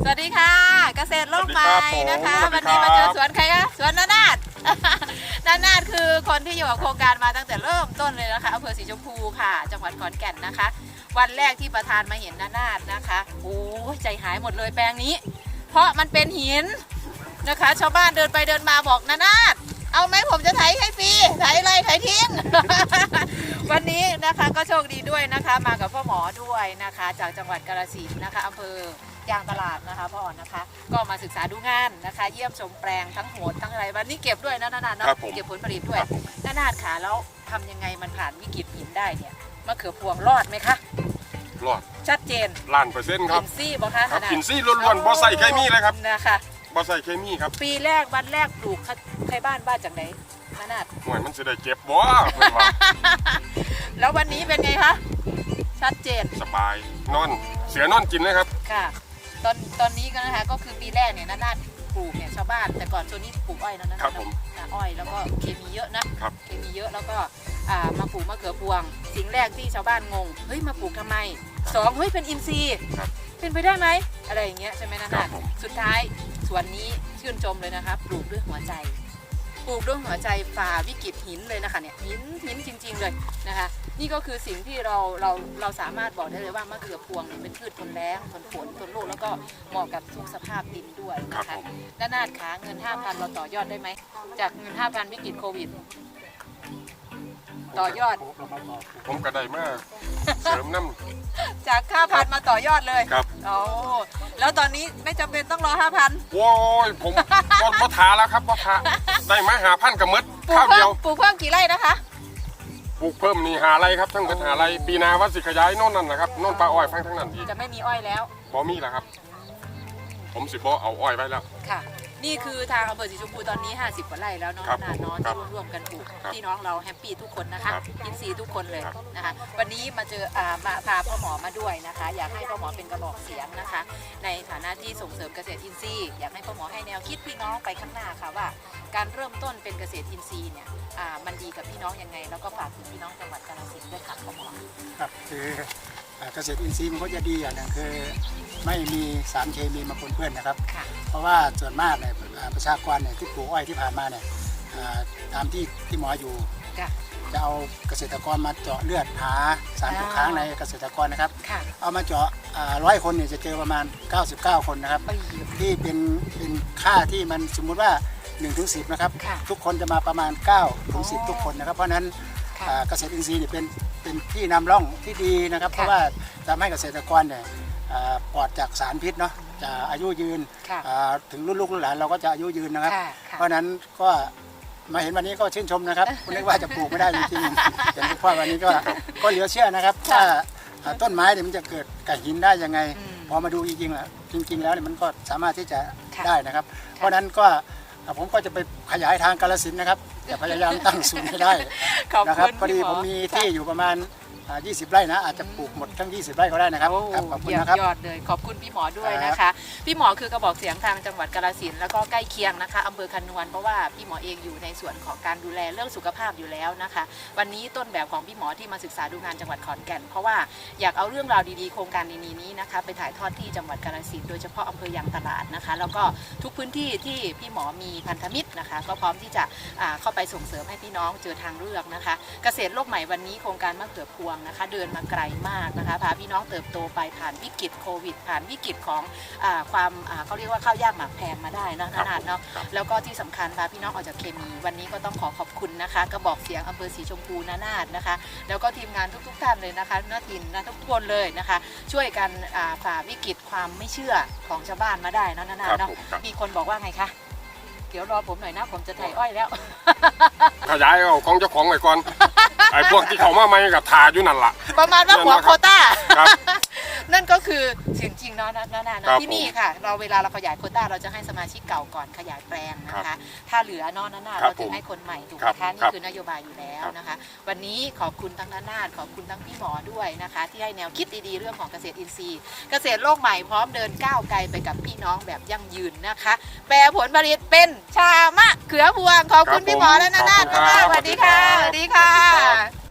สวัสดีค่ะ เกษตรโลกใหม่สวัสดีครับผมนะคะสวัวันสดีนี้ครับมาเจอสวนใครคะสวนนานาดนานาดคือคนที่อยู่กับโครงการมาตั้งแต่เริ่มต้นเลยนะคะอำเภอสีชมพูค่ะ จังหวัดขอนแก่นนะคะ วันแรกที่ประธานมาเห็นนานาดนะคะโอ้ยใจหายหมดเลยแปลงนี้ เพราะมันเป็นหินนะคะ ชาวบ้านเดินไปเดินมาบอกนานาดเอาไหมผมจะไถให้ฟรีไถอะไรไถทิ้ง วันนี้นะคะก็โชคดีด้วยนะคะ มากับพ่อหมอด้วยนะคะ จากจังหวัดกาฬสินธุ์นะคะอำเภอยางตลาดนะคะพ่อนะคะ ก็มาศึกษาดูงานนะคะ เยี่ยมชมแปลงทั้งโหดทั้งอะไรวันนี้เก็บด้วยนะนานาดเนาะครับผม เก็บผลผลิตด้วยครับผมนานาดขาแล้วทำยังไงมันผ่านวิกฤตหินได้เนี่ยมะเขือพวงรอดไหมคะรอดชัดเจนล้านเปอร์เซ็นต์ครัอิบ นซี่บอกคะครับนานาดกินซี่ล้วนๆบ่ใส่เคมีเลยครับ นะคะ บ่ใส่เคมีครับปีแรกวันแรกปลูกใครบ้านบ้านจากไหนนานาดหน่วยมันสิได้เจ็บบ่เพิ่นว่า ชัดเจนสบายนอนเสือนอนกินเลยครับ ค่ะ ตอนตอนนี้ก็นะคะก็คือปีแรกเนี่ยนานาดปลูกเนี่ยชาวบ้านแต่ก่อนช่วงนี้ปลูกอ้อยแล้วนะครับผมนะอ้อยแล้วก็เคมีเยอะนะครับ เคมีเยอะแล้วก็อ่ามาปลูกมะเขือพวง สิ่งแรกที่ชาวบ้านงงเฮ้ยมาปลูกทำไมสองเฮ้ยเป็นอินทรีย์ครับเป็นไปได้ไหมอะไรอย่างเงี้ยใช่ไหมนาครันาบผม สุดท้ายสวนนี้ชื่นชมเลยนะคะปลูกด้วยหัวใจ ปลูกด้วยหัวใจฝ่าวิกฤตหินเลยนะคะเนี่ยหินหินจริง ๆ เลยนะคะ นี่ก็คือสิ่งที่เราเราเราสามารถบอกได้เลยว่ามะเขือพวงเนี่ยเป็นพืชทนแล้งทนฝนทนโรคแล้วก็เหมาะกับทุกสภาพดินด้วยครับนะคะผมด้านหน้าขาเงิน 5,000 เราต่อยอดได้ไหม จากเงิน 5,000 วิกฤตโควิด ต่อยอด ผมก็ได้มาเสริมน้ำ จาก 5,000 มาต่อยอดเลยครับ โอ้แล้วตอนนี้ไม่จำเป็นต้องรอ 5,000โว้ยผมบ่บ่ทาแล้วครับบ่ทาได้มาหาพันกับมดปลูกข้าวเพิ่เดียมวปลูกเพิ่มกี่ไร่นะคะ ปลูกเพิ่มนี่หาไรครับทั้งหมดหาไรปีหนาว่าสิขยายโน่นนั่นนะครับโน่นปลาอ้อยฟังทั้งนั้นอีกจะไม่มีอ้อยแล้วบ่มีแล้วครับ ผมสิบ่เอาอ้อยไว้แล้ว ค่ะ นี่คือทางอำเภอสีชมพูตอนนี้ 50กว่าไร่แล้วเนาะครับนาเนาะครัที่บร่วมๆกันปลูกครับพี่น้องเราแฮปปี้ทุกคนนะคะครับอินซีย์ทุกคนเลยครับ นะคะวันนี้มาเจออ่ามาพาพ่อหมอมาด้วยนะคะ อยากให้พ่อหมอเป็นกระบอกเสียงนะคะ ในฐานะที่ส่งเสริมเกษตรอินทรีย์อยากให้พ่อหมอให้แนวคิดพี่น้องไปข้างหน้าค่ะว่า การเริ่มต้นเป็นเกษตรอินทรีย์เนี่ยอ่ามันดีกับพี่น้องยังไง แล้วก็ฝากถึงพี่น้องจังหวัดกาฬสินธุ์ด้วยค่ะพ่อหมอ ครับคืออ่า เกษตรอินทรีย์มันก็จะดีอย่างหนึงคือไม่มีสารเคมีมาปนเปื้อนนะครับ ค่ะ เพราะว่าส่วนมากเนี่ยอ่าประชากรเนี่ยที่ปลูกอ้อยที่ผ่านมาเนี่ยอ่าตามที่ที่หมออยู่ ค่ะ จะเอาเกษตรกรมาเจาะเลือดหาสารตกค้างในเกษตรกรนะครับ ค่ะเอามาเจาะร้อยคนเนี่ยจะเจอประมาณ 99 คนนะครับ ไปที่เป็นเป็นค่าที่มันสมมุติว่า1ถึง10นะครับ ค่ะทุกคนจะมาประมาณ9ถึง10ทุกคนนะครับ เพราะฉะนั้นค่ะอ่า เกษตรอินทรีย์เนี่ยเป็นเป็นที่นำร่องที่ดีนะครับค่ะเพราะว่าทำให้เกษตรกรเนี่ยอ่าปลอดจากสารพิษเนาะจะอายุยืนค่ะอ่าถึงรุ่นลูกรุ่นหลานเราก็จะอายุยืนนะครับค่ะค่ะเพราะฉะนั้นก็มาเห็นวันนี้ก็ชื่นชมนะครับคุณนึกว่าจะปลูกไม่ได้จริงๆอย่างที่พ่อวันนี้ก็ก็เหลือเชื่อนะครับว่าอ่าต้นไม้เนี่ยมันจะเกิดกับหินได้ยังไงอืมพอมาดูจริงๆแล้วจริง ๆ แล้วเนี่ยมันก็สามารถที่จะค่ะได้นะครับ เพราะฉะนั้นก็อ่าผมก็จะไปขยายทางกาลสินธุ์นะครับ จะพยายามตั้งศูนย์ให้ได้ขอบนะคคุรับณพอดีพี่หผมมีที่อยู่ประมาณ อ่า20 ไร่นะ อาจจะปลูกหมดทั้ง 20 ไร่ก็ได้นะครับโอ้ครับขอบคุณเยี่ยมนะครับ ยอดเลยขอบคุณพี่หมอด้วยนะคะพี่หมอคือกระบอกเสียงทางจังหวัดกาฬสินธุ์แล้วก็ใกล้เคียงนะคะอำเภอคันนวลเพราะว่าพี่หมอเองอยู่ในส่วนของการดูแลเรื่องสุขภาพอยู่แล้วนะคะ วันนี้ต้นแบบของพี่หมอที่มาศึกษาดูงานจังหวัดขอนแก่น เพราะว่าอยากเอาเรื่องราวดีๆโครงการดีๆนี้นะคะ ไปถ่ายทอดที่จังหวัดกาฬสินธุ์โดยเฉพาะอำเภอยางตลาดนะคะ แล้วก็ทุกพื้นที่ที่พี่หมอมีพันธมิตรนะคะ ก็พร้อมที่จะอ่าเข้าไปส่งเสริมให้พี่น้องเจอทางเลือกนะคะ เกษตรโลกใหม่วันนี้โครงการมะเขือพวงนะคะ เดินมาไกลมากนะคะพาพี่น้องเติบโตไปผ่านวิกฤตโควิด ผ่านวิกฤตของอาความอ่าเขาเรียกว่าข้าวยากหมากแพงมาได้เนอะครันาบนาดเนาะครับแล้วก็ที่สำคัญพาพี่น้องออกจากเคมี วันนี้ก็ต้องขอขอบคุณนะคะกระบอกเสียงอำเภอสีชมพูนานาดนะคะ แล้วก็ทีมงานทุก ๆ ท่านเลยนะคะนาทินนะทุกคนเลยนะคะ ช่วยกันอ่าฝ่าวิกฤตความไม่เชื่อของชาวบ้านมาได้เนอะนานาครัดบเนาะผมครับมีคนบอกว่าไงคะ เดี๋ยวรอผมหน่อยนะ ผมจะไถอ้อยแล้ว ขยายเอาของเจ้าของไว้ก่อน ไอ้พวกที่เขามาใหม่กับทาอยู่นั่นล่ะ ประมาณว่าหัวโควต้า ครับ นั่นก็คือสิ่งจริงเนาะนานานาครัเนาะบที่นี่ค่ะ เราเวลาเราขยายโควต้าเราจะให้สมาชิกเก่าก่อนขยายแปลงนะครัคะ บถ้าเหลือเนาะนานาครับเราถึงให้คนใหม่ถูกไหครัมบคะนี่ครับคือนโยบายอยู่แล้วครับนะคะ วันนี้ขอบคุณทั้งนานาขอบคุณทั้งพี่หมอด้วยนะคะ ที่ให้แนวคิดดีๆเรื่องของเกษตรอินทรีย์ เกษตรโลกใหม่พร้อมเดินก้าวไกลไปกับพี่น้องแบบยั่งยืนนะคะ แปลผลผลิตเป็นชามะเขือพวงขอบคุณครับพี่หมอและนานาขอบคุณครับมากๆสวัสดีค่ะสวัสดีค่ะ